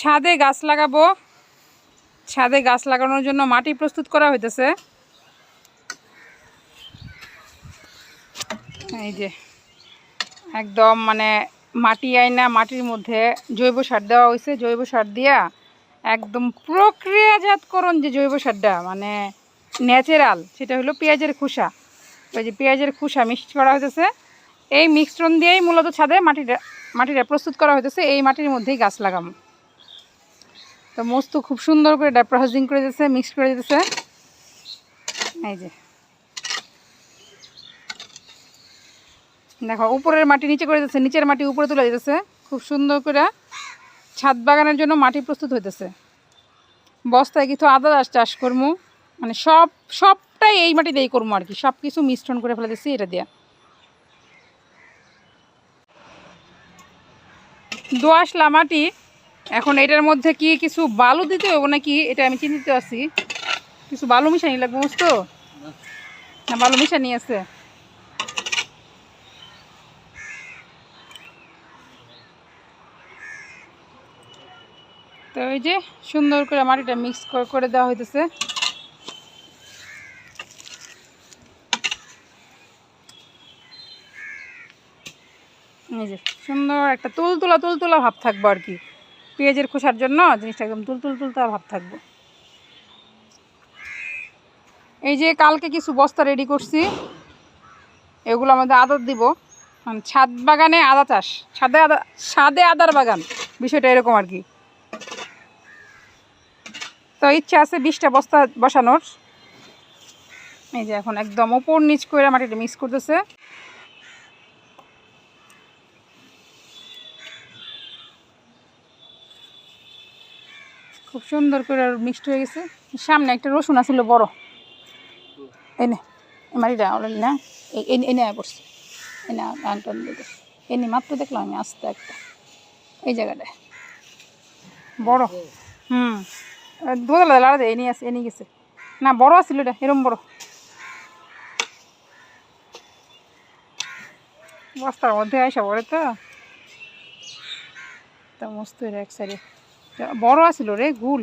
ছাদে গাছ লাগাবো। ছাদে গাছ লাগানোর জন্য মাটি প্রস্তুত করা হইতেছে। এই যে, একদম মানে মাটি আইনা, মাটির মধ্যে জৈব সার দেওয়া হয়েছে জৈব সার দিয়া একদম প্রক্রিয়াজাতকরণ যে জৈব সারটা মানে ন্যাচারাল, সেটা হলো পেঁয়াজের খোসা। ওই যে পেঁয়াজের খোসা মিক্সড করা হইতেছে। এই মিশ্রণ দিয়েই মূলত ছাদে মাটিটা মাটিটা প্রস্তুত করা হইতেছে। এই মাটির মধ্যেই গাছ লাগাবো। তো মস্তু খুব সুন্দর করে এটা প্রসেসিং করে দিতেছে মিক্স করে দিতেছে এই যে। দেখো, উপরের মাটি নিচে করে দিতেছে নিচের মাটি উপরে তুলে দিতেছে খুব সুন্দর করে ছাদ বাগানের জন্য মাটি প্রস্তুত হইতেছে। বস্তায় কিছু আদা চাষ চাষ করব। মানে সব, সবটাই এই মাটি দিয়েই করব আর কি। সব কিছু মিশ্রণ করে ফেলে দিচ্ছি এটা দিয়ে। দোয়াশলা মাটি এখন এটার মধ্যে কি কিছু বালু দিতে হবে নাকি? এটা আমি চিন্তিত আছি কিছু বালু মিশানি লাগবে বুঝতো না। বালু মিশানি আছে। তো ওই যে সুন্দর করে মাটিটা মিক্স করে দেওয়া হইতেছে। এই যে সুন্দর একটা তুলতুলা তুলতুলা ভাব থাকব আর কি। পেঁয়াজের খোসার জন্য জিনিসটা একদম তুলতুল তুলতুলা ভাব থাকব। এই যে কালকে কিছু বস্তা রেডি করছি, এগুলো আমাদের আদার দিব। মানে ছাদ বাগানে আদা চাষ, ছাদে আদা, ছাদে আদার বাগান, বিষয়টা এরকম আর কি। তো ইচ্ছা আছে বিশটা বস্তা বসানোর। এই যে এখন একদম ওপর নিচ করে মাটিটা মিক্স করতেছে। খুব সুন্দর করে মিক্সড হয়ে গেছে। সামনে একটা রসুন আছিল বড়। এনে অলরেডি না এনে আয় পড়ছে এনে আনটন দিকে এনে মাত্র দেখলাম আমি আস্তে একটা। এই জায়গাটায়। বড়। হুম। ধোলা লাড়া এনে আছে এনে গেছে। না, বড় আছিল এটা, এরম বড়। বস্তার মধ্যে আইসা পড়ে তো। তা মস্ত এক সাইডে। বড় আছিল রে, গুল।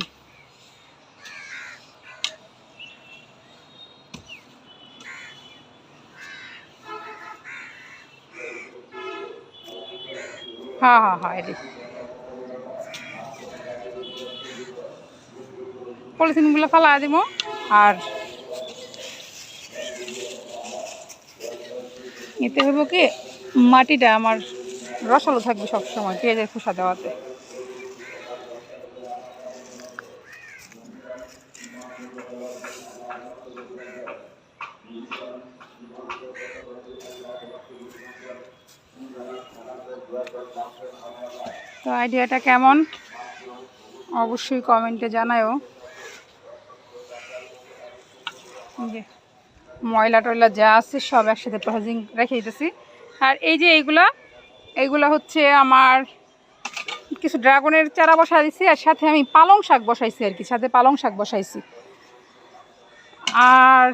হ্যাঁ হ্যাঁ হ্যাঁ এটি পলিথিনগুলো ফালা দিব আর এতে হইব কি, মাটিটা আমার রসালো থাকবে সবসময় পেঁয়াজের খোসা দেওয়াতে। তো আইডিয়াটা কেমন? অবশ্যই কমেন্টে জানায়ও। যে ময়লা টয়লা যা আছে সব একসাথে প্রসেসিং রেখে দিতেছি। আর এই যে এইগুলা এইগুলা হচ্ছে আমার কিছু ড্রাগনের চারা বসা দিছি আর সাথে আমি পালং শাক বসাইছি আর কি, সাথে পালং শাক বসাইছি। আর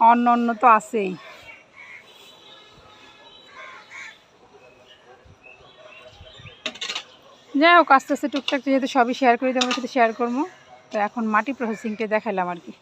অন্য অন্য তো আছেই। যাই হোক, আস্তে আস্তে টুকটাক যেহেতু সবই শেয়ার করি তোমার সাথে শেয়ার করব। তো এখন মাটি প্রসেসিংটা দেখালাম আর কি।